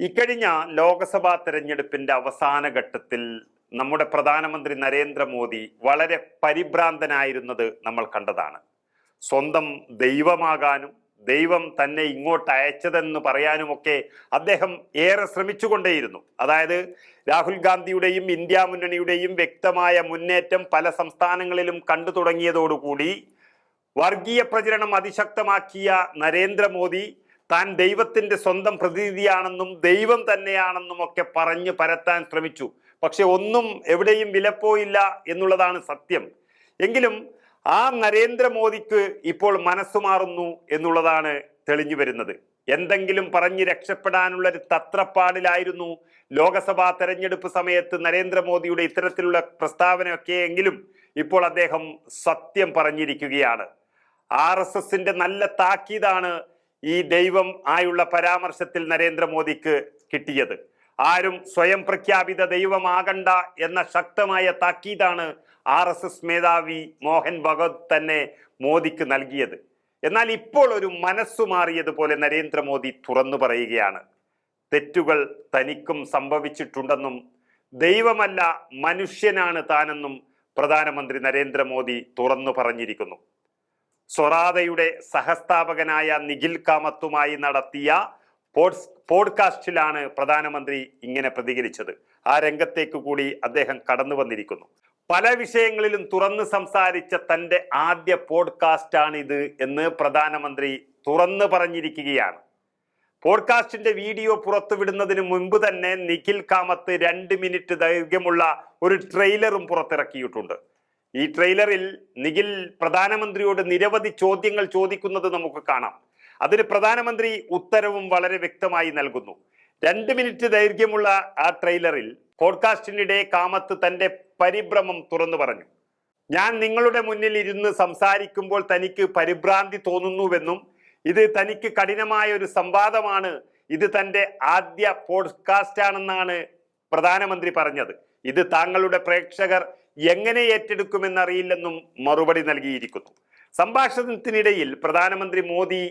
ഇക്കഴിഞ്ഞ ലോക്സഭാ തെരഞ്ഞെടുപ്പിന്റെ അവസാന ഘട്ടത്തിൽ നമ്മുടെ പ്രധാനമന്ത്രി നരേന്ദ്രമോദി വളരെ പരിഭ്രാന്തനായിരുന്നത് നമ്മൾ കണ്ടതാണ്. സ്വന്തം ദൈവമാകാനും ദൈവം തന്നെ ഇങ്ങോട്ട് അയച്ചതെന്ന് പറയാനുമൊക്കെ അദ്ദേഹം ഏറെ ശ്രമിച്ചുകൊണ്ടേയിരുന്നു. അതായത് രാഹുൽ ഗാന്ധിയുടെയും ഇന്ത്യ മുന്നണിയുടെയും വ്യക്തമായ മുന്നേറ്റം പല സംസ്ഥാനങ്ങളിലും കണ്ടു തുടങ്ങിയതോടുകൂടി വർഗീയ പ്രചരണം അതിശക്തമാക്കിയ നരേന്ദ്രമോദി താൻ ദൈവത്തിന്റെ സ്വന്തം പ്രതിനിധിയാണെന്നും ദൈവം തന്നെയാണെന്നും ഒക്കെ പറഞ്ഞ് പരത്താൻ ശ്രമിച്ചു. പക്ഷെ ഒന്നും എവിടെയും വിലപ്പോയില്ല എന്നുള്ളതാണ് സത്യം. എങ്കിലും ആ നരേന്ദ്രമോദിക്ക് ഇപ്പോൾ മനസ്സു മാറുന്നു എന്നുള്ളതാണ് തെളിഞ്ഞു വരുന്നത്. എന്തെങ്കിലും പറഞ്ഞ് രക്ഷപ്പെടാനുള്ള ഒരു തത്രപ്പാടിലായിരുന്നു ലോകസഭാ തെരഞ്ഞെടുപ്പ് സമയത്ത് നരേന്ദ്രമോദിയുടെ ഇത്തരത്തിലുള്ള പ്രസ്താവനയൊക്കെ എങ്കിലും ഇപ്പോൾ അദ്ദേഹം സത്യം പറഞ്ഞിരിക്കുകയാണ്. ആർ എസ് എസിന്റെ നല്ല താക്കീതാണ് ഈ ദൈവം ആയുള്ള പരാമർശത്തിൽ നരേന്ദ്രമോദിക്ക് കിട്ടിയത്. ആരും സ്വയം പ്രഖ്യാപിത ദൈവമാകണ്ട എന്ന ശക്തമായ താക്കീതാണ് ആർ എസ് എസ് മേധാവി മോഹൻ ഭഗവത് തന്നെ മോദിക്ക് നൽകിയത്. എന്നാൽ ഇപ്പോൾ ഒരു മനസ്സു മാറിയതുപോലെ നരേന്ദ്രമോദി തുറന്നു പറയുകയാണ്. തെറ്റുകൾ തനിക്കും സംഭവിച്ചിട്ടുണ്ടെന്നും ദൈവമല്ല മനുഷ്യനാണ് താനെന്നും പ്രധാനമന്ത്രി നരേന്ദ്രമോദി തുറന്നു പറഞ്ഞിരിക്കുന്നു. സൊറാദയുടെ സഹസ്ഥാപകനായ നിഖിൽ കാമത്തുമായി നടത്തിയ പോഡ്സ് പോഡ്കാസ്റ്റിലാണ് പ്രധാനമന്ത്രി ഇങ്ങനെ പ്രതികരിച്ചത്. ആ രംഗത്തേക്ക് കൂടി അദ്ദേഹം കടന്നു വന്നിരിക്കുന്നു. പല വിഷയങ്ങളിലും തുറന്ന് സംസാരിച്ച തന്റെ ആദ്യ പോഡ്കാസ്റ്റാണിത് എന്ന് പ്രധാനമന്ത്രി തുറന്നു പറഞ്ഞിരിക്കുകയാണ്. പോഡ്കാസ്റ്റിന്റെ വീഡിയോ പുറത്തുവിടുന്നതിന് മുൻപ് തന്നെ നിഖിൽ കാമത്ത് രണ്ട് മിനിറ്റ് ദൈർഘ്യമുള്ള ഒരു ട്രെയിലറും പുറത്തിറക്കിയിട്ടുണ്ട്. ഈ ട്രെയിലറിൽ നിഖിൽ പ്രധാനമന്ത്രിയോട് നിരവധി ചോദ്യങ്ങൾ ചോദിക്കുന്നത് നമുക്ക് കാണാം. അതിന് പ്രധാനമന്ത്രി ഉത്തരവും വളരെ വ്യക്തമായി നൽകുന്നു. രണ്ട് മിനിറ്റ് ദൈർഘ്യമുള്ള ആ ട്രെയിലറിൽ പോഡ്കാസ്റ്റിനിടെ കാമത്ത് തന്റെ പരിഭ്രമം തുറന്നു പറഞ്ഞു. ഞാൻ നിങ്ങളുടെ മുന്നിൽ ഇരുന്ന് സംസാരിക്കുമ്പോൾ തനിക്ക് പരിഭ്രാന്തി തോന്നുന്നുവെന്നും ഇത് തനിക്ക് കഠിനമായ ഒരു സംവാദമാണ് ഇത് തന്റെ ആദ്യ പോഡ്കാസ്റ്റ് ആണെന്നാണ് പ്രധാനമന്ത്രി പറഞ്ഞത്. ഇത് താങ്കളുടെ പ്രേക്ഷകർ എങ്ങനെ ഏറ്റെടുക്കുമെന്നറിയില്ലെന്നും മറുപടി നൽകിയിരിക്കുന്നു. സംഭാഷണത്തിനിടയിൽ പ്രധാനമന്ത്രി മോദി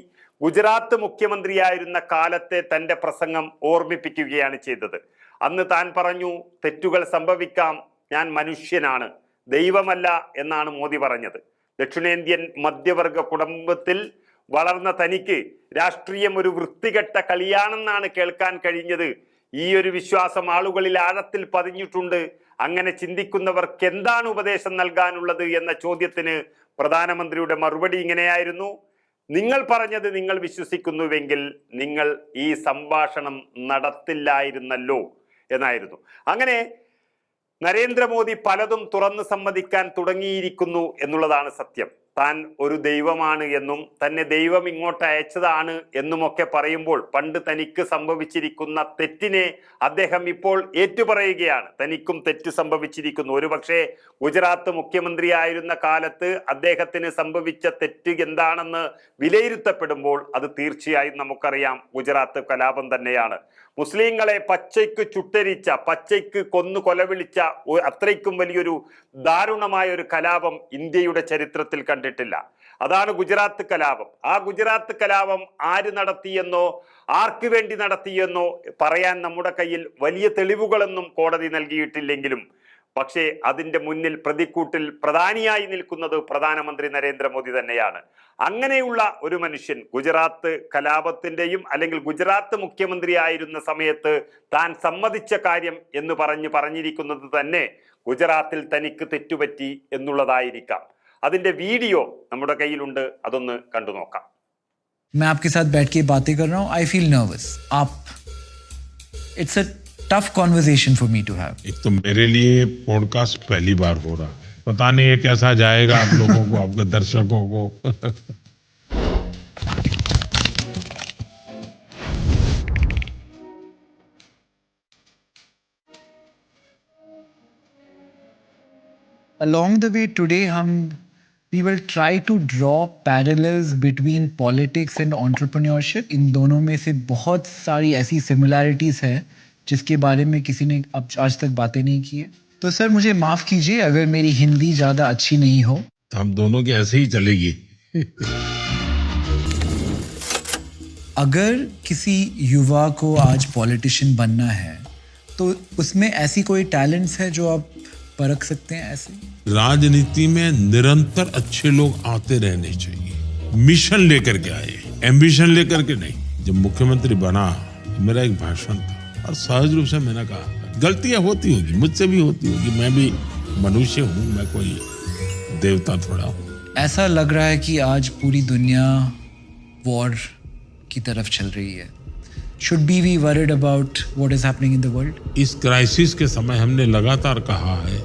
ഗുജറാത്ത് മുഖ്യമന്ത്രിയായിരുന്ന കാലത്തെ തന്റെ പ്രസംഗം ഓർമ്മിപ്പിക്കുകയാണ് ചെയ്തത്. അന്ന് താൻ പറഞ്ഞു തെറ്റുകൾ സംഭവിക്കാം ഞാൻ മനുഷ്യനാണ് ദൈവമല്ല എന്നാണ് മോദി പറഞ്ഞത്. ദക്ഷിണേന്ത്യൻ മധ്യവർഗ കുടുംബത്തിൽ വളർന്ന തനിക്ക് രാഷ്ട്രീയം ഒരു വൃത്തികെട്ട കളിയാണെന്നാണ് കേൾക്കാൻ കഴിഞ്ഞത്. ഈ ഒരു വിശ്വാസം ആളുകളിൽ ആഴത്തിൽ പതിഞ്ഞിട്ടുണ്ട്. അങ്ങനെ ചിന്തിക്കുന്നവർക്ക് എന്താണ് ഉപദേശം നൽകാനുള്ളത് എന്ന ചോദ്യത്തിന് പ്രധാനമന്ത്രിയുടെ മറുപടി ഇങ്ങനെയായിരുന്നു. നിങ്ങൾ പറഞ്ഞത് നിങ്ങൾ വിശ്വസിക്കുന്നുവെങ്കിൽ നിങ്ങൾ ഈ സംഭാഷണം നടത്തില്ലായിരുന്നല്ലോ എന്നായിരുന്നു. അങ്ങനെ നരേന്ദ്രമോദി പലതും തുറന്നു സമ്മതിക്കാൻ തുടങ്ങിയിരിക്കുന്നു എന്നുള്ളതാണ് സത്യം. താൻ ഒരു ദൈവമാണ് എന്നും തന്നെ ദൈവം ഇങ്ങോട്ട് അയച്ചതാണ് എന്നുമൊക്കെ പറയുമ്പോൾ പണ്ട് തനിക്ക് സംഭവിച്ചിരിക്കുന്ന തെറ്റിനെ അദ്ദേഹം ഇപ്പോൾ ഏറ്റുപറയുകയാണ്. തനിക്കും തെറ്റ് സംഭവിച്ചിരിക്കുന്നു. ഒരുപക്ഷെ ഗുജറാത്ത് മുഖ്യമന്ത്രിയായിരുന്ന കാലത്ത് അദ്ദേഹത്തിന് സംഭവിച്ച തെറ്റ് എന്താണെന്ന് വിലയിരുത്തപ്പെടുമ്പോൾ അത് തീർച്ചയായും നമുക്കറിയാം. ഗുജറാത്ത് കലാപം തന്നെയാണ്. മുസ്ലിങ്ങളെ പച്ചയ്ക്ക് ചുട്ടരിച്ച പച്ചയ്ക്ക് കൊന്നു കൊലവിളിച്ച അത്രയ്ക്കും വലിയൊരു ദാരുണമായ ഒരു കലാപം ഇന്ത്യയുടെ ചരിത്രത്തിൽ കണ്ടിട്ടില്ല. അതാണ് ഗുജറാത്ത് കലാപം. ആ ഗുജറാത്ത് കലാപം ആര് നടത്തിയെന്നോ ആർക്ക് വേണ്ടി നടത്തിയെന്നോ പറയാൻ നമ്മുടെ കയ്യിൽ വലിയ തെളിവുകളൊന്നും കോടതി നൽകിയിട്ടില്ലെങ്കിലും പക്ഷേ അതിന്റെ മുന്നിൽ പ്രതിക്കൂട്ടിൽ പ്രധാനിയായി നിൽക്കുന്നത് പ്രധാനമന്ത്രി നരേന്ദ്രമോദി തന്നെയാണ്. അങ്ങനെയുള്ള ഒരു മനുഷ്യൻ ഗുജറാത്ത് കലാപത്തിന്റെയും അല്ലെങ്കിൽ ഗുജറാത്ത് മുഖ്യമന്ത്രി ആയിരുന്ന സമയത്ത് താൻ സമ്മതിച്ച കാര്യം എന്ന് പറഞ്ഞ് പറഞ്ഞിരിക്കുന്നത് തന്നെ ഗുജറാത്തിൽ തനിക്ക് തെറ്റുപറ്റി എന്നുള്ളതായിരിക്കാം. അതിന്റെ വീഡിയോ നമ്മുടെ കയ്യിലുണ്ട് അതൊന്ന് കണ്ടു നോക്കാം मैं आपके साथ बैठ के बातें कर रहा हूँ आई फील नर्वस आप it's a tough conversation for me to have एक तो मेरे लिए पॉडकास्ट पहली बार हो रहा है पता नहीं ये कैसा जाएगा आप लोगों को आपके दर्शकों को along the way today hum we will try to draw parallels between politics and entrepreneurship. इन दोनों में से बहुत सारी ऐसी similarities है जिसके बारे में किसी ने अब आज तक बातें नहीं की है। तो सर मुझे माफ़ कीजिए अगर मेरी हिंदी ज़्यादा अच्छी नहीं हो। तो हम दोनों की ऐसे ही चलेगी। अगर किसी युवा को आज पॉलिटिशियन बनना है तो उसमें ऐसी कोई टैलेंट्स है जो आप परख सकते हैं ऐसे? राजनीति में निरंतर अच्छे लोग आते रहने चाहिए। मिशन लेकर के आए एम्बिशन लेकर के नहीं। जब मुख्यमंत्री बना मेरा एक भाषण था और सहज रूप से मैंने कहा गलतियाँ होती होगी मुझसे भी होती होगी मैं भी मनुष्य हूँ मैं कोई देवता थोड़ा हूँ। ऐसा लग रहा है कि आज पूरी दुनिया वॉर की तरफ़ चल रही है। Should be we worried about what is happening in the world इस क्राइसिस के समय हमने लगातार कहा है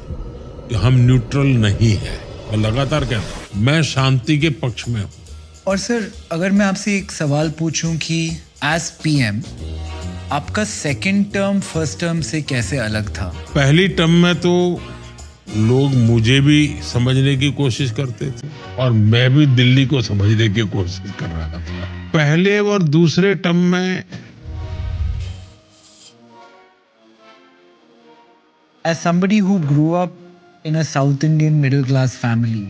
कि हम न्यूट्रल नहीं है। मैं लगातार कहता हूँ मैं शांति के पक्ष में हूँ। और सर अगर मैं आपसे एक सवाल पूछूँ कि एज पीएम आपका सेकंड टर्म फ़र्स्ट टर्म से कैसे अलग था? पहली टर्म में तो लोग मुझे भी समझने की कोशिश करते थे और मैं भी दिल्ली को समझने की कोशिश कर रहा था। पहले और दूसरे टर्म में as somebody who grew up in a South Indian middle class family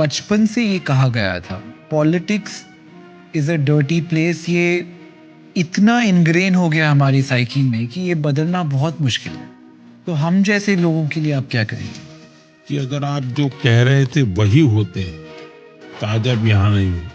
बचपन से ये कहा गया था politics is a dirty place ये इतना इनग्रेन हो गया हमारी साइकिल में कि ये बदलना बहुत मुश्किल है। तो हम जैसे लोगों के लिए आप क्या करेंगे? कि अगर आप जो कह रहे थे वही होते तो आज आप यहाँ नहीं हो।